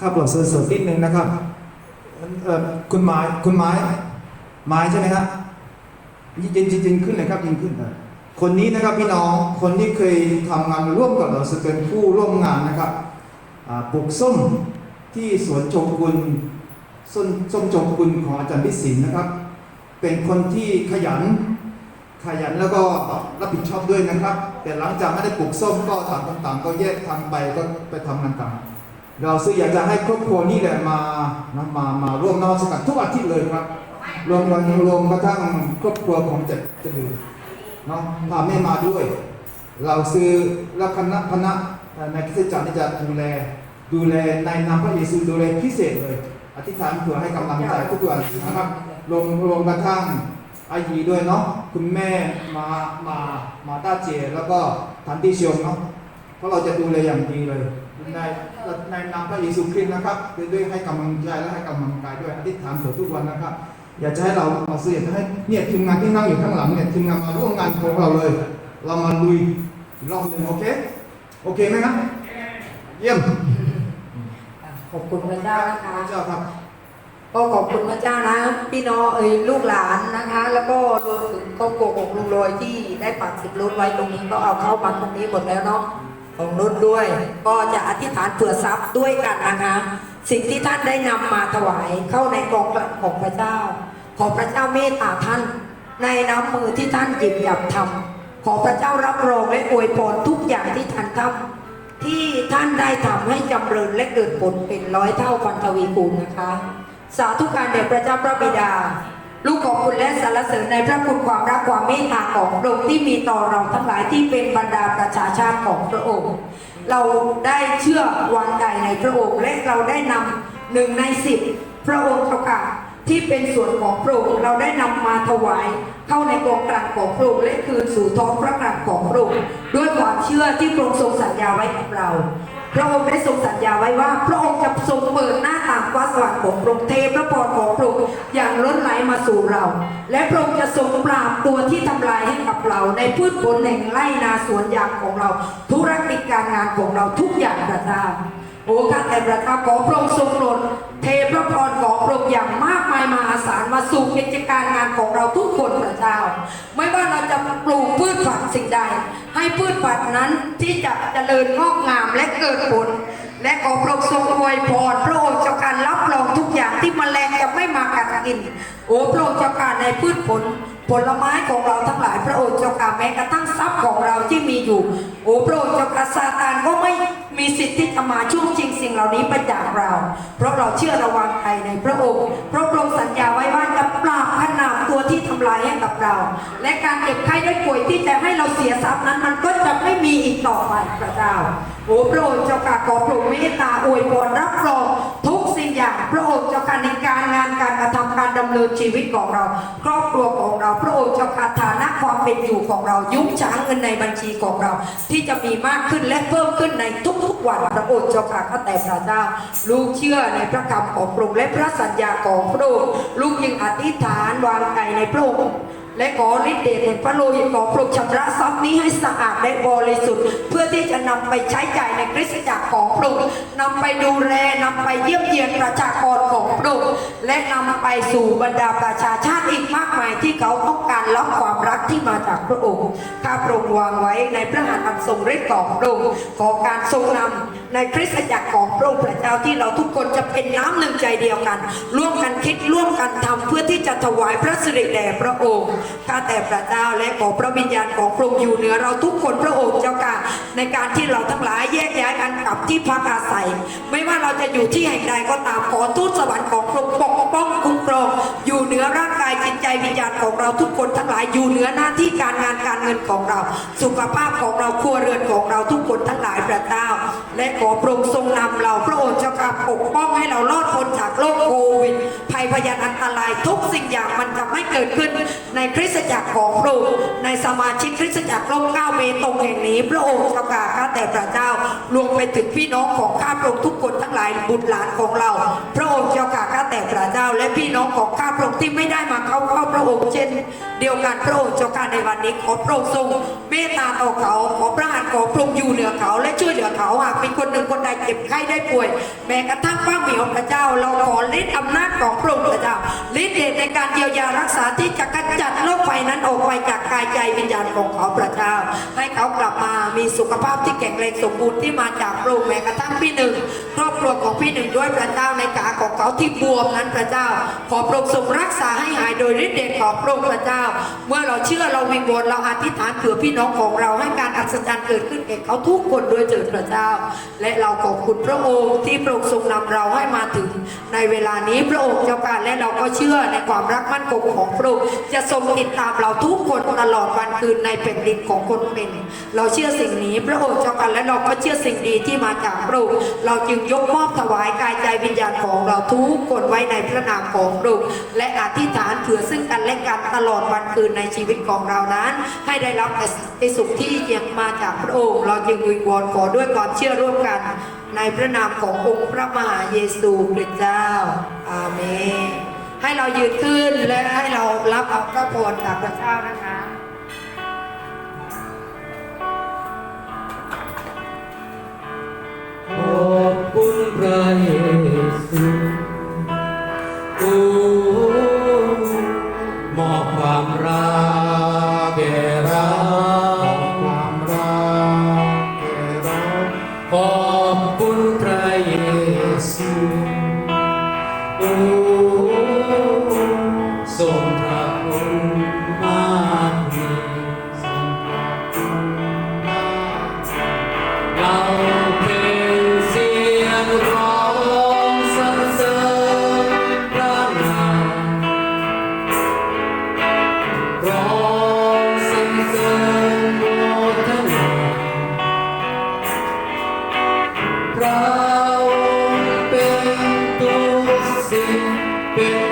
ครับเราเสริมนิดนึงนะครับเอ่อคุณไม้คุณไม้ไม้ใช่ไหมครับยิงจริงขึ้นเลยครับยิงขึ้นเลยคนนี้นะครับพี่น้องคนที่เคยทำงานร่วมกับเราเป็นผู้ร่วมงานนะครับปลูกส้มที่สวนโจกุลส้มส้มโจกุลของอาจารย์พิสิทธิ์นะครับ เป็นคนที่ขยันขยันแล้วก็รับผิดชอบด้วยนะครับ แต่หลังจากไม่ได้ปลูกส้มก็ต่างคนต่างก็แยกทางไปก็ไปทำงานต่าง เราซื้ออยากจะให้ครอบครัวนี่แหละมานะมามาร่วมนมัสการทุกอาทิตย์เลยครับรวมกันรวมกระทั่งครอบครัวของเจ็ดจะดื่มเนาะพาแม่มาด้วย เราซื้อแล้วคณะคณะในคริสตจักรนี่จะดูแลดูแลในนามพระเยซูดูแลพิเศษเลย อธิษฐานเผื่อให้กำลังใจทุกวันนะครับรวมรวมกระทั่งอายีด้วยเนาะคุณแม่มามามาต้าเจ แล้วก็ทันติชมเนาะเพราะเราจะดูแลอย่างดีเลย ในในนามพระเยซูคริสต์นะครับด้วยด้วยให้กำลังใจและให้กำลังกายด้วยอธิษฐานเผื่อทุกวันนะครับ อยากจะให้เราเราซื้ออยากจะให้เนี่ยทีมงานที่นั่งอยู่ข้างหลังเนี่ยทีมงานมาร่วมงานของเราเลย เรามาลุยอีกรอบหนึ่งโอเคโอเคไหมครับเยี่ยมขอบคุณพระเจ้านะคะพระเจ้าครับก็ขอบคุณพระเจ้านะ พี่น้องเอ่ยลูกหลานนะคะ แล้วก็รวมถึงครอบครัวของลุงโรยที่ได้ปักสิบรุ่นไว้ตรงนี้ก็เอาเข้ามาตรงนี้หมดแล้วเนาะ ของนุ่นด้วย ก็จะอธิษฐานเผื่อทรัพย์ด้วยกันนะคะ สิ่งที่ท่านได้นำมาถวายเข้าในกองกลางของพระเจ้า ขอพระเจ้าเมตตาท่าน ในน้ำมือที่ท่านหยิบหยับทำขอพระเจ้ารับรองและอวยพรทุกอย่างที่ท่านทำที่ท่านได้ทำให้จำเริญและเกิดผลเป็นร้อยเท่าพันทวีคูณนะคะ สาธุการแด่พระเจ้าพระบิดา ลูกขอบคุณและสรรเสริญในพระคุณความรักความเมตตาของพระองค์ที่มีต่อเราทั้งหลายที่เป็นบรรดาประชาชาติของพระองค์ เราได้เชื่อวางใจในพระองค์และเราได้นำหนึ่งในสิบพระองค์เจ้าค่ะที่เป็นส่วนของพระองค์เราได้นำมาถวายเข้าในกองกลางของพระองค์และคืนสู่ท้องพระกลางของพระองค์ด้วยความเชื่อที่พระองค์ทรงสัญญาไว้กับเรา ระองค์ได้ทรงสัญญาไว้ว่า พระองค์จะทรงเปิดหน้าต่างฟ้าสวรรค์ของพระองค์เทพระพรของพระองค์อย่างล้นไหลมาสู่เรา และพระองค์จะทรงปราบตัวที่ทำลายให้กับเรา ในพืชผลแห่งไร่นาสวนยางของเรา ธุรกิจการงานของเราทุกอย่างพระเจ้าโอ้ข้าแต่พระเจ้าขอพระองค์ทรงโปรดเทพระพรของพระองค์อย่างมากมายมหาศาลมาสู่กิจการงานของเราทุกคนพระเจ้าไม่ว่า พืชผักสิ่งใด ให้พืชผักนั้นที่จะเจริญงอกงามและเกิดผล และขอพระองค์ทรงอวยพรพระองค์เจ้าการรับรองทุกอย่างที่มแมลงจะไม่มากัดกิน โอ้พระองค์เจ้าการในพืชผล ผลไม้ของเราทั้งหลายพระองค์เจ้าการแม้กระทั่งทรัพย์ของเราที่มีอยู่ โอ้พระองค์เจ้าการซาตานก็ไม่มีสิทธิ์ที่จะมาช่วงชิงสิ่งเหล่านี้ไปจากเรา เพราะเราเชื่อระวังใจในพระองค์เพราะพระองค์สัญญาไว้ว่าจะปราบขนาตัวที่ทำลายให้กับเรา และการเจ็บไข้ได้ป่วยที่จะให้เราเสียทรัพย์นั้นมันก็จะไม่มีอีกต่อไปพระเจ้าโอ้พระองค์เจ้าค่ะขอพระองค์เมตตาอวยพรรับรองทุกสิ่ง อย่างพระองค์เจ้าค่ะในการงานการกระทำการดำเนินชีวิตของเรา ครอบครัวของเรา พระองค์เจ้าค่ะฐานะความเป็นอยู่ของเรายุ้งช้างเงินในบัญชีของเรา ที่จะมีมากขึ้นและเพิ่มขึ้นในทุกๆวันพระองค์เจ้าค่ะข้าแต่พระเจ้าลูกเชื่อในพระคำของพระองค์และพระสัญญาของพระองค์ลูกยังอธิษฐานวางใจในพระองค์ และขอฤทธิ์เดชแห่งพระโลหิตของพระองค์ชำระทรัพย์นี้ให้สะอาดและบริสุทธิ์ เพื่อที่จะนำไปใช้จ่ายในคริสตจักรของพระองค์นำไปดูแลนำไปเยี่ยมเยียนประชากรของพระองค์และนำไปสู่บรรดาประชาชาติอีกมากมายที่เขาต้องการรับความรักที่มาจากพระองค์ข้าพระองค์วางไว้ในพระหัตถ์อันทรงฤทธิ์ของพระองค์ขอการทรงนำ ในคริสตจักรของพระองค์พระเจ้าที่เราทุกคนจะเป็นน้ำหนึ่งใจเดียวกัน ร่วมกันคิดร่วมกันทำเพื่อที่จะถวายพระสิริแด่พระองค์ข้าแต่พระเจ้าและขอพระวิญญาณของพระองค์อยู่เหนือเราทุกคนพระองค์เจ้าค่ะในการที่เราทั้งหลายแยกย้ายกันกลับที่พักอาศัย ไม่ว่าเราจะอยู่ที่แห่งใดก็ตามขอทูตสวรรค์ของพระองค์ปกป้องคุ้มครองอยู่เหนือร่างกายจิตใจวิญญาณของเราทุกคนทั้งหลายอยู่เหนือหน้าที่การงานการเงินของเรา สุขภาพของเราครัวเรือนของเราทุกคนทั้งหลายพระเจ้าและขอพระองค์ทรงนำเราพระองค์เจ้าค่ะปกป้องให้เรารอดพ้นจากโรคโควิด ภัยพยานอันตรายทุกสิ่งอย่างมันจะไม่เกิดขึ้น ในคริสตจักรของพระองค์ในสมาชิกคริสตจักรร่มเกล้าเบตงแห่งนี้พระองค์เจ้าค่ะข้าแต่พระเจ้ารวมไปถึงพี่น้องของข้าพระองค์ทุกคนทั้งหลายบุตรหลานของเรา พระองค์เจ้าค่ะข้าแต่พระเจ้า และพี่น้องของข้าพระองค์ที่ไม่ได้มาเข้าเข้าพระองค์เช่น เดียวกันพระองค์เจ้าการในวันนี้ขอพระองค์ทรงเมตตาต่อเขาขอพระหัตถ์ของพระองค์อยู่เหนือเขาและช่วยเหลือเขาหากมีคนหนึ่งคนใดเจ็บไข้ได้ป่วย แม้กระทั่งป้าเหมียวพระเจ้า เราขอฤทธิ์อำนาจของพระองค์พระเจ้าฤทธิ์เดชในการเยียวยารักษาที่จะกำจัดโรคภัยนั้นออกไปจากกายใจวิญญาณของเขาพระเจ้า ให้เขากลับมามีสุขภาพที่แข็งแรงสมบูรณ์ที่มาจากพระองค์แม้กระทั่งพี่หนึ่งครอบครัวของพี่หนึ่งด้วยพระเจ้าในขาของเขาที่บวมนั้นพระเจ้า ขอพระองค์ทรงรักษาให้หายโดยฤทธิ์เดชของพระองค์พระเจ้า เมื่อเราเชื่อเราวิงวอนเราอธิษฐานเผื่อพี่น้องของเราให้การอัศจรรย์เกิดขึ้นแก่เขาทุกคนด้วยเถิดพระเจ้าและเราขอบคุณพระองค์ที่พระองค์ทรงนำเราให้มาถึง ในเวลานี้พระองค์เจ้าการและเราก็เชื่อในความรักมั่นคงของพระองค์จะทรงติดตามเราทุกคนตลอดวันคืนในแผ่นดินของคนเป็น เราเชื่อสิ่งนี้ พระองค์เจ้าการและเราก็เชื่อสิ่งดีที่มาจากพระองค์เราจึงยกมอบถวายกายใจวิญญาณของเราทุกคนไว้ในพระนามของพระองค์และอธิษฐานเผื่อซึ่งกันและกันตลอดวันคืนในชีวิตของเรานั้น ให้ได้รับแต่สุขที่ยังมาจากพระองค์ เราจึงวิงวอนขอด้วยความเชื่อร่วมกันในพระนามขององค์พระมหาเยซูคริสต์เจ้า อาเมน ให้เรายืนขึ้นและให้เรารับเอาพระพรจากพระเจ้านะคะขอบคุณพระเยซู งเ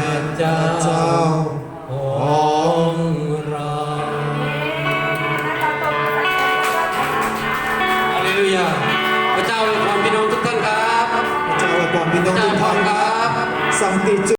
ระเจ้าเจ้าของเราฮาเลลูยาพระเจ้าอวยพรพี่น้องทุกท่านครับ พระเจ้าอวยพรพี่น้องทุกท่านครับสันติ